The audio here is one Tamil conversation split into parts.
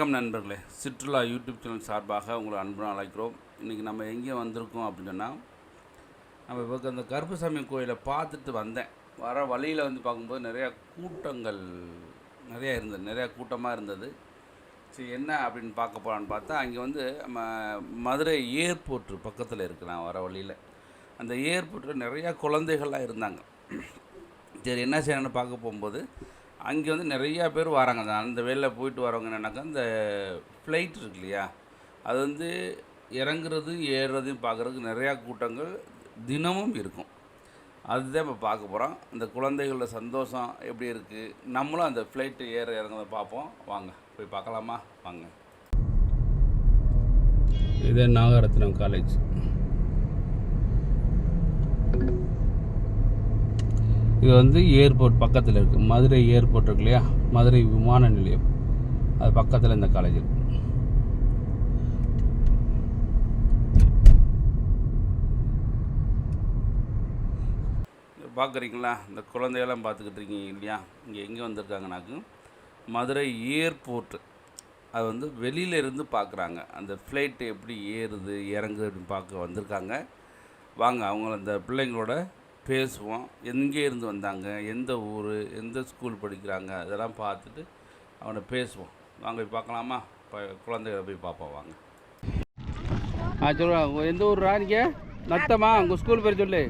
வணக்கம் நண்பர்களே. சுற்றுலா யூடியூப் சேனல் சார்பாக உங்களை அன்புடன் அழைக்கிறோம். இன்றைக்கி நம்ம எங்கே வந்திருக்கோம் அப்படின்னு சொன்னால் நம்ம இப்போ அந்த கருப்பசாமி கோயிலை பார்த்துட்டு வந்தேன். வர வழியில் வந்து பார்க்கும்போது நிறையா கூட்டங்கள் நிறையா இருந்தது நிறையா கூட்டமாக இருந்தது. சரி என்ன அப்படின்னு பார்க்க போகலான்னு பார்த்தா அங்கே வந்து நம்ம மதுரை ஏர்போர்ட் பக்கத்தில் இருக்கலாம் நான் வர வழியில். அந்த ஏர்போர்ட்டில் நிறையா குழந்தைகள்லாம் இருந்தாங்க. சரி என்ன செய்யணும்னு பார்க்க போகும்போது அங்கே வந்து நிறையா பேர் வராங்க. அந்த அந்த வெளியில் போயிட்டு வரவங்க என்னன்னாக்கா இந்த ஃப்ளைட் இருக்கு இல்லையா அது வந்து இறங்குறதும் ஏறுறதையும் பார்க்குறதுக்கு நிறையா கூட்டங்கள் தினமும் இருக்கும். அதுதான் இப்போ பார்க்க போகிறோம் இந்த குழந்தைகளோட சந்தோஷம் எப்படி இருக்குது நம்மளும் அந்த ஃப்ளைட்டு ஏற இறங்குறத பார்ப்போம். வாங்க போய் பார்க்கலாமா? வாங்க. இதே நாகரத்னம் காலேஜ் இது வந்து ஏர்போர்ட் பக்கத்தில் இருக்குது மதுரை ஏர்போர்ட் இருக்கு இல்லையா? மதுரை விமான நிலையம். அது பக்கத்தில் இந்த காலேஜ் இருக்கு. பார்க்குறீங்களா இந்த குழந்தையெல்லாம் பார்த்துக்கிட்டு இருக்கீங்க இல்லையா? இங்கே எங்கே வந்திருக்காங்கனாக்கு மதுரை ஏர்போர்ட்டு அது வந்து வெளியில இருந்து பார்க்குறாங்க அந்த ஃப்ளைட்டு எப்படி ஏறுது இறங்குது அப்படின்னு பார்க்க வந்திருக்காங்க. வாங்க அவங்க அந்த பிள்ளைங்களோட பேசுவோம். எங்கே இருந்து வந்தாங்க? எந்த ஊர்? எந்த ஸ்கூல் படிக்கிறாங்க? அதெல்லாம் பார்த்துட்டு அவனை பேசுவோம். வாங்க போய் பார்க்கலாமா? இப்போ குழந்தைகளை போய் பார்ப்போம். வாங்க. ஆ சொல்லுவா எந்த ஊர்ரா நீங்கள் நத்தமா? உங்கள் ஸ்கூல் பேர் சொல்லு.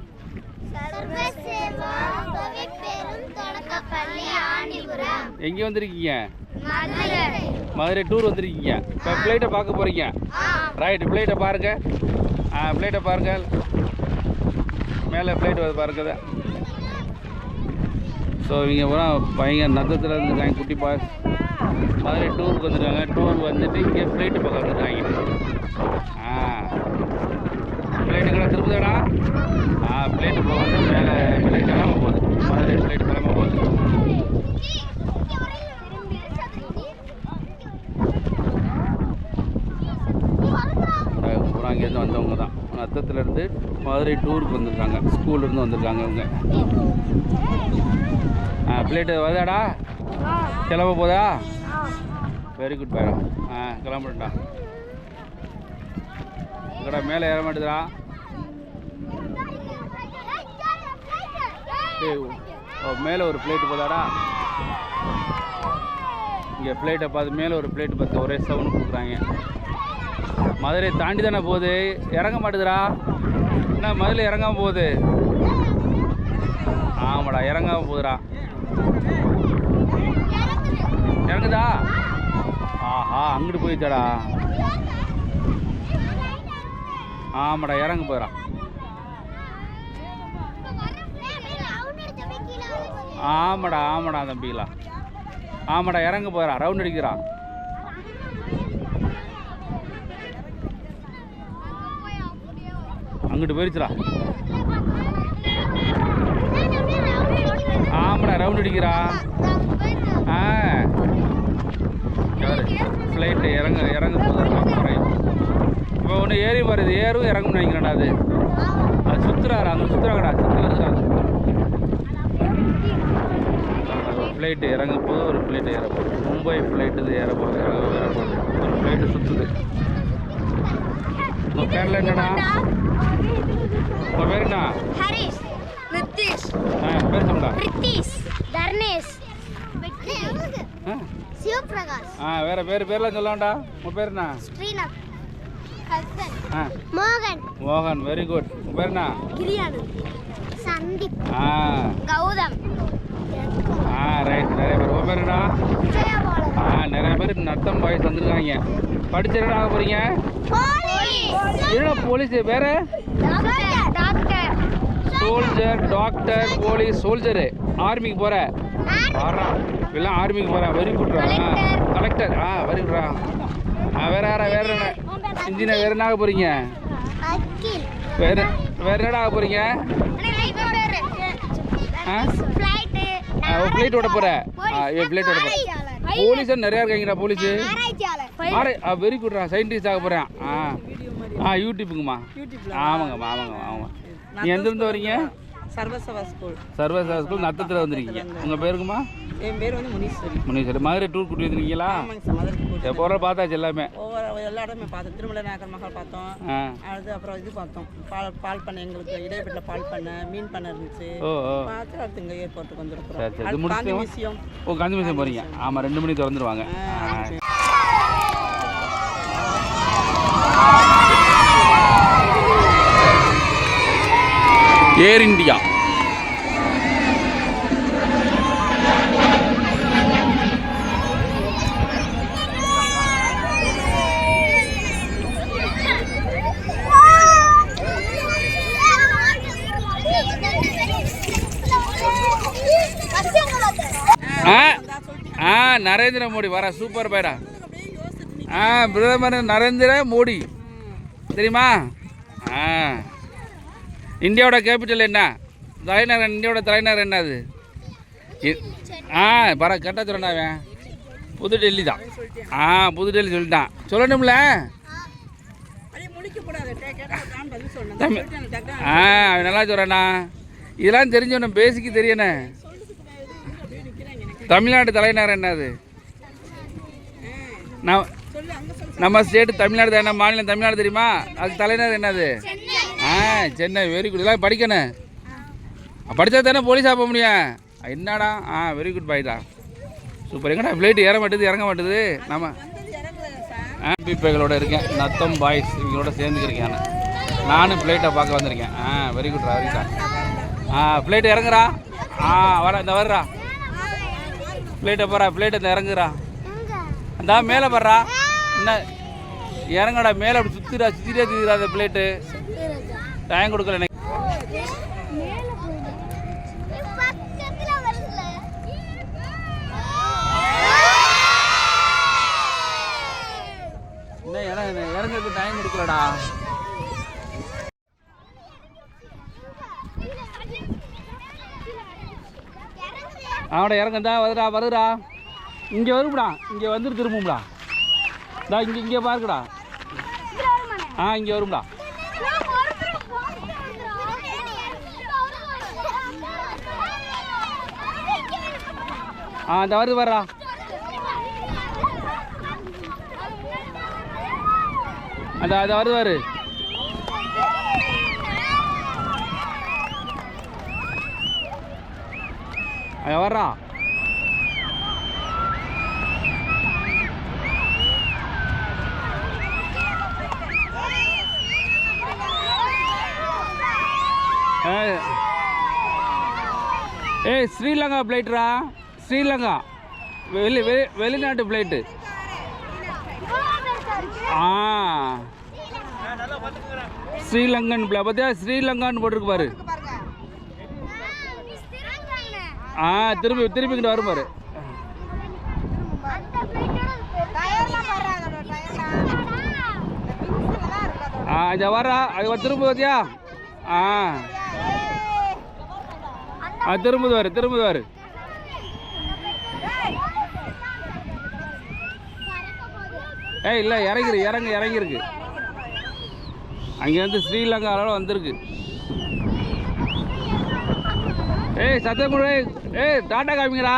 எங்கே வந்திருக்கீங்க? மதுரை. டூர் வந்திருக்கீங்க. இப்போ ஃப்ளைட்டை பார்க்க போகிறீங்க ரைட் ஃப்ளைட்டை பாருங்க. ஆ ஃப்ளைட்டை பாருங்க. மேலே ஃப்ளைட் வந்து பாருக்குது ஸோ இவங்க பூரா பையன் நத்தத்தில் இருந்துருக்காங்க குட்டி பாஸ் மதுரை டூருக்கு வந்துருக்காங்க. டூர் வந்துட்டு இங்கே ஃப்ளைட்டு பக்கம் வந்துருக்காங்க. ஆ. ஃப்ளைட்டு கடை திருப்பதாடா ஆ ஃப்ளைட்டு போக வந்து மேலே ஃப்ளைட் கிளம்ப போகுது மதுரை ஃப்ளைட் கிளம்ப போகுது பூரா அங்கேருந்து வந்தவங்க தான் நத்தத்துலேருந்து மதுரை டூருக்கு வந்திருக்காங்க ஸ்கூல்லேருந்து வந்திருக்காங்க இவங்க. ஆ பிளேட்டு வருதாடா? கிளம்ப போதா? வெரி குட் பேரா ஆ கிளம்புறேன்டா. இங்கடா மேலே ஏற மாட்டேதுடா? ஓ மேலே ஒரு பிளேட்டு போதாடா? இங்கே பிளேட்டை பார்த்து மேலே ஒரு பிளேட் பார்த்து ஒரே சவுண்ட் கொடுக்குறாங்க. மதுரை தாண்டி தானே போகுது? இறங்க மாட்டுதுடா. என்ன மதுரை இறங்காம போகுது? ஆமாடா இறங்காம போதுடா. இறங்குதா? ஆஹா அங்கிட்டு போயிச்சாடா ஆமாடா இறங்க போயிடா ஆமாடா ஆமாடா தம்பிகளா. ஆமாடா இறங்க போயிடா ரவுண்ட் அடிக்கிறான் அங்கிட்டு போயிருச்சுடா. ஆமாடா ரவுண்ட் அடிக்கிறா. ஆ. யாரு? ஃப்ளைட்டு இறங்க இறங்க போகுது இப்போ ஒன்று ஏறி வருது ஏறும் இறங்கும் நினைக்கிறேன்டா அது. அது சுற்றுறாரு அங்கே சுற்றுறாங்கடா சுற்றி வருதுடா ஃப்ளைட்டு இறங்க போது ஒரு ஃப்ளைட்டு ஏற போகுது மும்பை ஃப்ளைட்டு இது ஏற போகுது இறங்க ஏற போகுது. ஒரு ஃப்ளைட்டு சுற்றுது உங்கள் பேரில் என்னடா? உங்கள் பேர் என்ன? ஆ பேர் சொல்லுடா தர்ணேஷ் ஆ சிவபிரகாஷ் ஆ வேறு பேர் பேர்லாம் சொல்லலாம்டா உங்கள் பேர் என்ன ஸ்ரீநாத் மோகன் மோகன் வெரி குட் உங்கள் பேர் என்ன கிரியானு சந்தீப் ஆ கௌதம் ஆ ரைட் நிறைய பேர் விஜயபாலன் ஆ நிறைய பேர் நத்தம் வயசு வந்திருக்காங்க படிச்சு என்ன ஆக போகிறீங்க என்னடா போலீஸ் வேற சோல்ஜர் டாக்டர் போலீஸ் சோல்ஜரு ஆர்மிக்கு போகிற வர்றா. எல்லாம் ஆர்மிக்கு போகிறேன் வெரி குட்ரா கலெக்டர் ஆ வெரி குட்ரா ஆ வேற யாரா வேற என்ன? இன்ஜினியர் வேற என்ன ஆக போகிறீங்க வேற வேற என்னடா ஆக போகிறீங்க ஃப்ளைட் ஓட போகிற ஆ? இவன் ஃப்ளைட் ஓட போகிற போலீஸ். நிறையா இருக்காங்கடா போலீஸு. வெரி குட்ரா சயின்டிஸ்ட் ஆக போகிறேன் ஆ. ஆ யூடியூப்புங்கம்மா ஆமாங்கம்மா ஆமாங்கம்மா ஆமாம் நீ எந்த இருந்து வரீங்க? சர்வசவா ஸ்கூல். சர்வசா ஸ்கூல் நத்தத்தில் வந்திருக்கீங்க. உங்கள் பேருக்குமா என் பேர் வந்து முனீஸ்வரி. முனீஸ்வரி. மதுரை டூர் கூட்டி வந்திருக்கீங்களா? ஆமாங்க சார் மதுரை ஸ்கூல் போகிற பார்த்தாச்சு எல்லாமே. ஒவ்வொரு எல்லா இடமே பார்த்தோம். திருமலை நாயக்கர் மகள் பார்த்தோம். அடுத்து அப்புறம் இது பார்த்தோம். பால் பால் பண்ணை எங்களுக்கு இடைப்பட்ட பால் பண்ணை மீன் பண்ணை இருந்துச்சு. பார்த்து அடுத்து இங்கே ஏர்போர்ட்டுக்கு வந்திருக்கிறோம். காந்தி மியூசியம். ஓ காந்தி மியூசியம் போகிறீங்க ஆமாம் ரெண்டு மணிக்கு திறந்துருவாங்க. Air India. ஆ ஆ நரேந்திர மோடி வர சூப்பர் பைடா ஆ பிரதமர் நரேந்திர மோடி. தெரியுமா? ஆ. இந்தியாவோட கேபிட்டல் என்ன? தலைநகர் இந்தியாவோட தலைநகர் என்னது? இ- ஆ பர கரெக்டாக சொல்லணும் அவன். புது டெல்லி தான். ஆ புது டெல்லி சொல்லிட்டான். சொல்லணும்ல? தமிழ். ஆ அவன் நல்லா சொல்கிறானா இதெல்லாம் தெரிஞ்சவன பேசிக்கு தெரியணே. தமிழ்நாடு தலைநகர் என்னது? நான் நம்ம ஸ்டேட்டு தமிழ்நாடு தானே. மாநிலம் தமிழ்நாடு தெரியுமா? அதுக்கு தலைநகர் என்னது? சென்னை வெரி குட் இதெல்லாம் படிக்கணும் படித்தா தானே போலீஸ் ஆக முடியும். என்னடா? ஆ வெரி குட் பாய் சூப்பர் எங்கடா ஃப்ளைட் ஏற மாட்டேது இறங்க மாட்டேது? நம்ம வந்தது பைகளோட இருக்கேன். நத்தம் பாய்ஸ் இவங்களோட சேர்ந்துக்கிருக்கேன் நானும் ஃப்ளைட்டை பார்க்க வந்திருக்கேன். ஆ வெரி குட்ரா வெரி ஆ ஃப்ளைட் இறங்குறா? ஆ வர இந்த வர்றா. ஃப்ளைட்டை போகிறா ஃப்ளைட் இந்த இறங்குறா. அந்த மேலே வர்றா. என்ன? இறங்கடா மேலே அப்படி சுற்றிடா சுற்றிட்டே தீரா அந்த ஃப்ளைட்டு டைம் கொடுக்கல எனக்கு. இறங்க டைம் கொடுக்கலடா அவட இறங்கந்தா வருடா வருடா. இங்கே வரும்டா இங்கே வந்துட்டு திரும்பும்டா டா இங்கே இங்கே பாருக்குடா ஆ இங்கே வரும்டா ஆ இந்த வருது வர்றா அந்த அது வருது வரு அது வர்றா. ஏய். ஏய் ஸ்ரீலங்கா பிளைட்ரா ஸ்ரீலங்கா. வெளி வெளி வெளிநாட்டு பிளைட்டு ஆ. ஸ்ரீலங்கன் பிளை பார்த்தியா ஸ்ரீலங்கான்னு போட்டிருக்கு பாரு ஆ திரும்பி திரும்பிக்கிட்டு வரும் பாரு. ஆ இதை வரா அது திரும்ப பார்த்தியா ஆ. திரும்புது பாரு திரும்புது பாரு. ஏய் இல்லை இறங்கிரு இறங்கு இறங்கிருக்கு. அங்கேருந்து ஸ்ரீலங்காவில் வந்திருக்கு. ஏய் சத்தியமுறை ஏய் டாட்டா காமிங்கடா.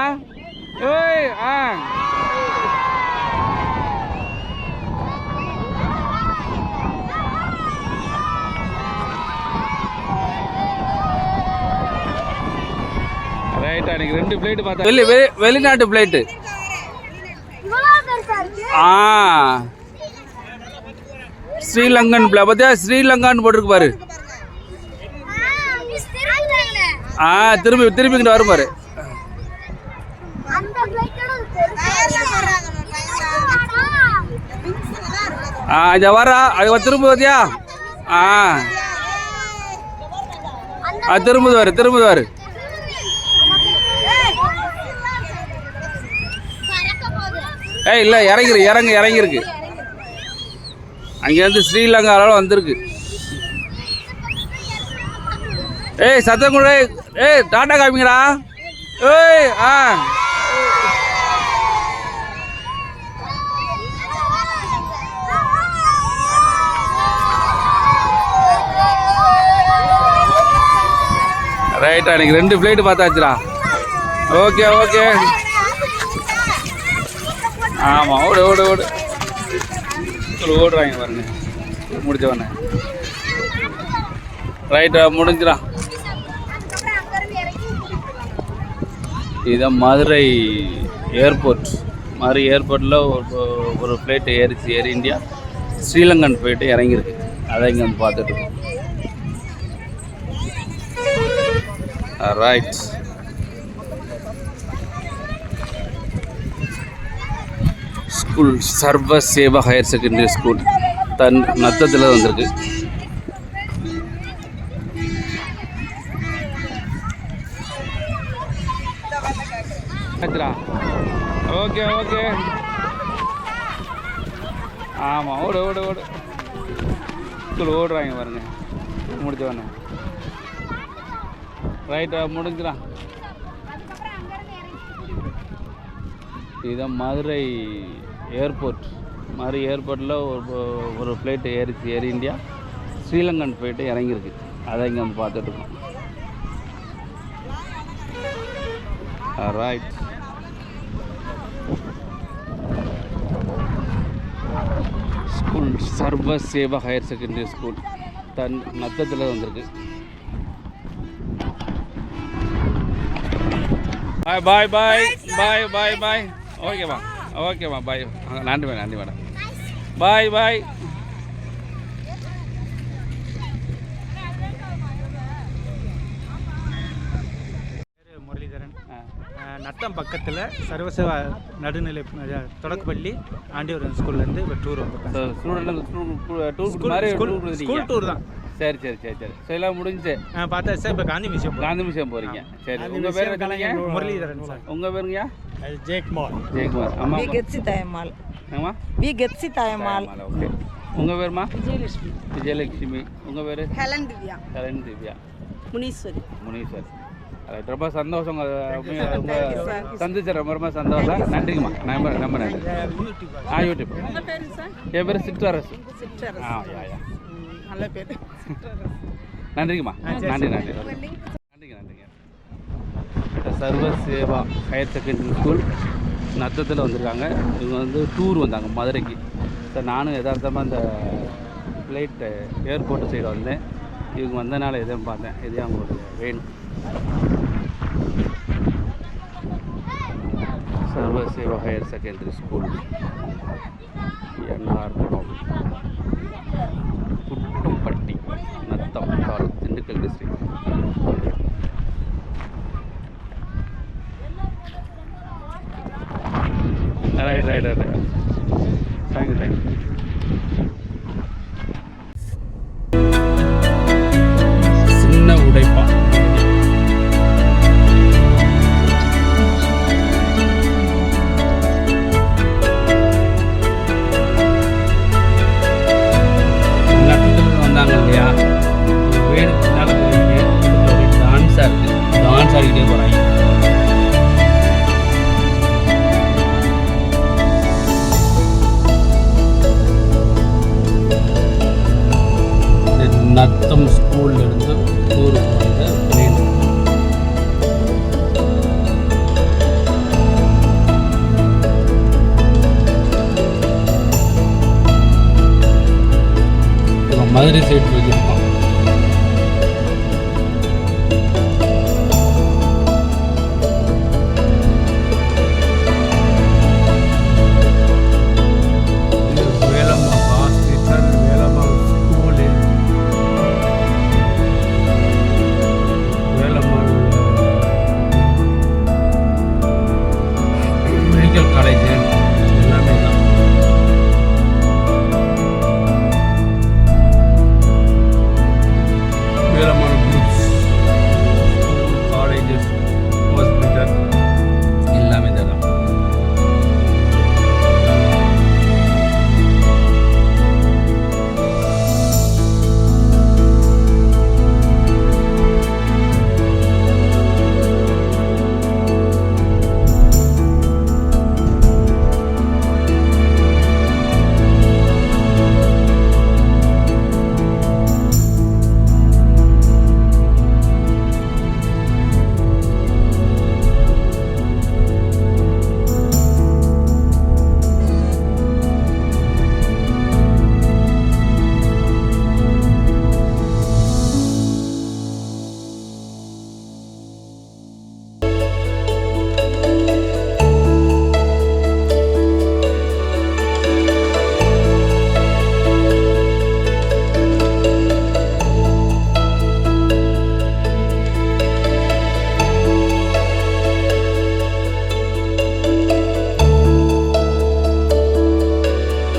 ஏய் ஆ. ரைட்டா எனக்கு ரெண்டு பிளேட்டு பார்த்தா வெளி வெளி வெளிநாட்டு பிளேட்டு ஆ. ஸ்ரீலங்கன் பிள்ளை. பார்த்தியா? ஸ்ரீலங்கான்னு போட்டிருக்கு பாரு. ஆ திரும்பி திரும்பிக்கிட்டு வரும் பாரு. ஆ இதை வரா அது திரும்ப பார்த்தியா? ஆ திரும்புது பாரு திரும்புது பாரு. ஏய் இல்லை இறங்கிரு இறங்கு இறங்கிருக்கு அங்கேருந்து ஸ்ரீலங்காவில் வந்திருக்கு. ஏய் சத்தங்குழே ஏய் டாட்டா காமிங்கடா. ஏய் ஆ. ரைட்டா எனக்கு ரெண்டு ஃப்ளைட்டு பார்த்தாச்சுடா. ஓகே ஓகே ஆமாம் ஓடு ஓடு ஓடு. ஒரு ஓடுறாங்க பாருங்க. முடிச்ச உடனே ரைட்டா முடிஞ்சிடா. இதுதான் மதுரை ஏர்போர்ட். மதுரை ஏர்போர்ட்டில் ஒரு ஒரு ஃப்ளைட்டு ஏறிச்சு ஏர் இந்தியா. ஸ்ரீலங்கன் போயிட்டு இறங்கியிருக்கு. அதை இங்கே வந்து பார்த்துட்டு rights right school Sarva Seva higher secondary school தன் நத்தத்தில் வந்திருக்கு. ஓகே ஓகே ஆமாம் ஓடு ஓடு ஓடு. ஸ்கூல் ஓடுறாங்க பாருங்க. முடிச்ச உடனே. ரைட்டா முடிஞ்சிடா இதுதான் மதுரை. ஏர்போர்ட். மாதிரி ஏர்போர்ட்டில் ஒரு ஒரு ஃப்ளைட்டு ஏறிச்சு ஏர் இந்தியா. ஸ்ரீலங்கன் ஃப்ளைட்டு இறங்கியிருக்கு. அதை இங்கே வந்து பார்த்துட்ருக்கோம் right school Sarva Seva higher secondary school தன் நத்தத்தில் வந்திருக்கு. பாய் பாய் பாய் பாய் பாய் பாய் ஓகேவா ஓகேம்மா பாய் நன்றி மேடம் நன்றி madam bye bye Muralidharan. Natham பக்கத்தில் சர்வசேவா நடுநிலை தொடக்கப்பள்ளி ஆண்டிவரன் ஸ்கூல்லேருந்து இப்போ டூர் வந்திருக்கேன் ஸ்கூல் டூர் தான். சரி சரி சரி சரி. சரி எல்லாம் முடிஞ்சு. பார்த்தா சார் இப்போ காந்தி மியூசியம் காந்தி மியூசியம் போகிறீங்க சரி உங்கள் பேர் முரளிதரன் சார். உங்கள் பேருங்கய்யா? ஜெயக்குமார் ஜெயக்குமார் ஆமாம் வி கெட்சி தாயம்மாள். ஆமாம் வி கெட்சி தாயம்மாள். ஓகே உங்கள் பேருமா? விஜயலட்சுமி. விஜயலட்சுமி. உங்கள் பேர்? ஹெலன் திவ்யா. கரண் திவ்யா. முனீஸ்வரி. முனீஸ்வர். ரைட் ரொம்ப சந்தோஷம் உங்க உங்க சந்திச்ச ரொம்ப ரொம்ப சந்தோஷம். நன்றிங்கம்மா. நம்ப ரொம்ப நன்றி. ஆ யூடியூப். உங்கள் பேர் சார் என் பேர் சிற்றரசு. ஆ யா யா. நல்ல பேர். நன்றிங்கம்மா. நன்றி நன்றி. Sarva Seva higher secondary school நத்தத்தில் வந்திருக்காங்க. இவங்க வந்து டூர் வந்தாங்க மதுரைக்கு. சார் நானும் எதார்த்தமாக அந்த ஃப்ளைட்டு ஏர்போர்ட் சைடு வந்தேன். இவங்க வந்தனால எதையும் பார்த்தேன் இதே அவங்களுக்கு வேணும். Sarva Seva higher secondary school. N R Kulam Kuttuppatti Natham dal Dindigul district right right right thank you thank you Madurai side போயிருக்கு